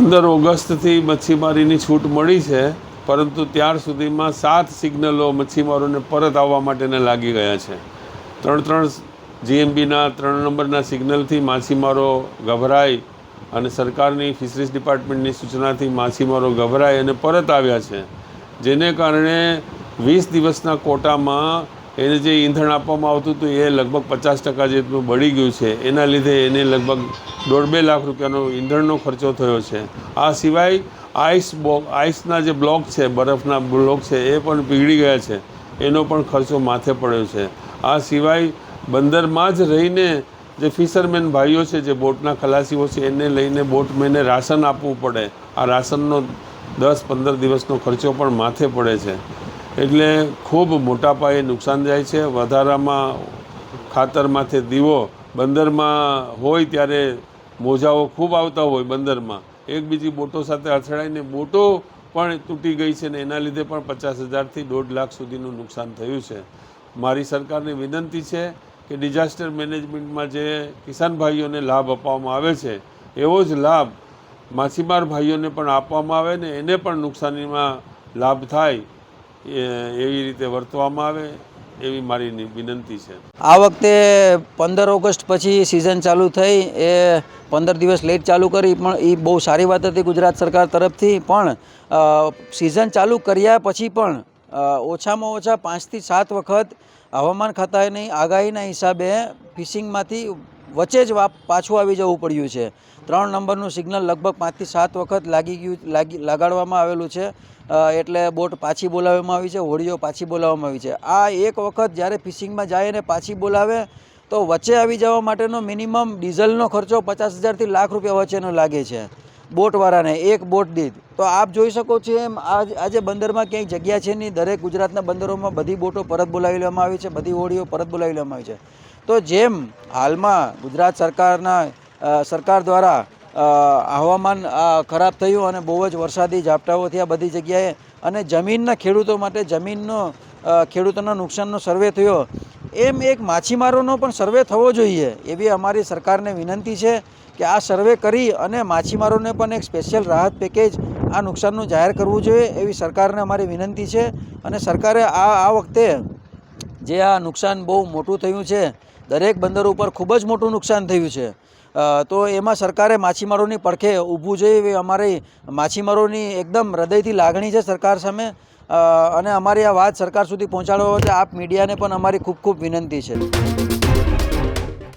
પંદર ઓગસ્ટથી મચ્છીમારીની છૂટ મળી છે, પરંતુ ત્યાર સુધીમાં સાત સિગ્નલો મચ્છીમારોને પરત આવવા માટેને લાગી ગયા છે. ત્રણ ત્રણ જીએમબીના ત્રણ નંબરના સિગ્નલથી માછીમારો ગભરાય અને સરકારની ફિશરીઝ ડિપાર્ટમેન્ટની સૂચનાથી માછીમારો ગભરાય અને પરત આવ્યા છે. જેને કારણે વીસ દિવસના કોટામાં એને જે ઈંધણ આપવામાં આવતું હતું, એ લગભગ પચાસ ટકા જેટલું બળી ગયું છે. એના લીધે એને લગભગ દોઢ બે લાખ રૂપિયાનો ઈંધણનો ખર્ચો થયો છે. આ સિવાય આઈસ બોક આઈસના જે બ્લોક છે, બરફના બ્લોક છે, એ પણ પીગળી ગયા છે. એનો પણ ખર્ચો માથે પડ્યો છે. આ સિવાય બંદરમાં જ રહીને જે ફિશરમેન ભાઈઓ છે, જે બોટના ખલાસીઓ છે, એને લઈને બોટમેને રાશન આપવું પડે. આ રાશનનો દસ પંદર દિવસનો ખર્ચો પણ માથે પડે છે. એટલે ખૂબ મોટા પાયે નુકસાન જાય છે. વધારામાં ખાતરમાંથી દીવો બંદરમાં હોય ત્યારે મોજાઓ ખૂબ આવતા હોય બંદરમાં. એકબીજી બોટો સાથે અથડાઈને બોટો પણ તૂટી ગઈ છે ને એના લીધે પણ પચાસ હજારથી દોઢ લાખ સુધીનું નુકસાન થયું છે. મારી સરકારને વિનંતી છે કે ડિઝાસ્ટર મેનેજમેન્ટમાં જે કિસાન ભાઈઓને લાભ આપવામાં આવે છે, એવો જ લાભ માછીમાર ભાઈઓને પણ આપવામાં આવે ને એને પણ નુકસાનીમાં લાભ થાય એવી રીતે વર્તવામાં આવે એવી મારી વિનંતી છે. આ વખતે પંદર ઓગસ્ટ પછી સિઝન ચાલુ થઈ, એ પંદર દિવસ લેટ ચાલુ કરી, પણ એ બહુ સારી વાત હતી ગુજરાત સરકાર તરફથી, પણ સિઝન ચાલુ કર્યા પછી પણ ઓછામાં ઓછા પાંચથી સાત વખત હવામાન ખાતાની આગાહીના હિસાબે ફિશિંગમાંથી વચ્ચે જ પાછું આવી જવું પડ્યું છે. ત્રણ નંબરનું સિગ્નલ લગભગ પાંચથી સાત વખત લાગી ગયું, લાગી, લગાડવામાં આવેલું છે. એટલે બોટ પાછી બોલાવવામાં આવી છે, હોડીઓ પાછી બોલાવવામાં આવી છે. આ એક વખત જ્યારે ફિશિંગમાં જાય અને પાછી બોલાવે, તો વચ્ચે આવી જવા માટેનો મિનિમમ ડીઝલનો ખર્ચો પચાસ હજારથી લાખ રૂપિયા વચ્ચેનો લાગે છે. બોટવાળાને એક બોટ દીધ. તો આપ જોઈ શકો છો એમ આજ, આજે બંદરમાં ક્યાંય જગ્યા છે નહીં. દરેક ગુજરાતના બંદરોમાં બધી બોટો પરત બોલાવી લેવામાં આવી છે, બધી હોડીઓ પરત બોલાવી લેવામાં આવી છે. તો જેમ હાલમાં ગુજરાત સરકારના સરકાર દ્વારા હવામાન ખરાબ થયું અને બહુ જ વરસાદી ઝાપટાઓ થયા બધી જગ્યાએ અને જમીનના ખેડૂતો માટે જમીનનો ખેડૂતોના નુકસાનનો સર્વે થયો એમ એક માછીમારોનો પણ સર્વે થવો જોઈએ એવી અમારી સરકારને વિનંતી છે કે આ સર્વે કરી અને માછીમારોને પણ એક સ્પેશિયલ રાહત પેકેજ આ નુકસાનનું જાહેર કરવું જોઈએ એવી સરકારને અમારી વિનંતી છે અને સરકારે આ આ વખતે જે આ નુકસાન બહુ મોટું થયું છે, દરેક બંદર ઉપર ખૂબ જ મોટું નુકસાન થયું છે તો એમાં સરકારે માછીમારોની પડખે ઊભું જોઈએ એવી અમારી માછીમારોની એકદમ હૃદયથી લાગણી છે સરકાર સામે અને અમારી આ વાત સરકાર સુધી પહોંચાડવા માટે આપ મીડિયાને પણ અમારી ખૂબ ખૂબ વિનંતી છે.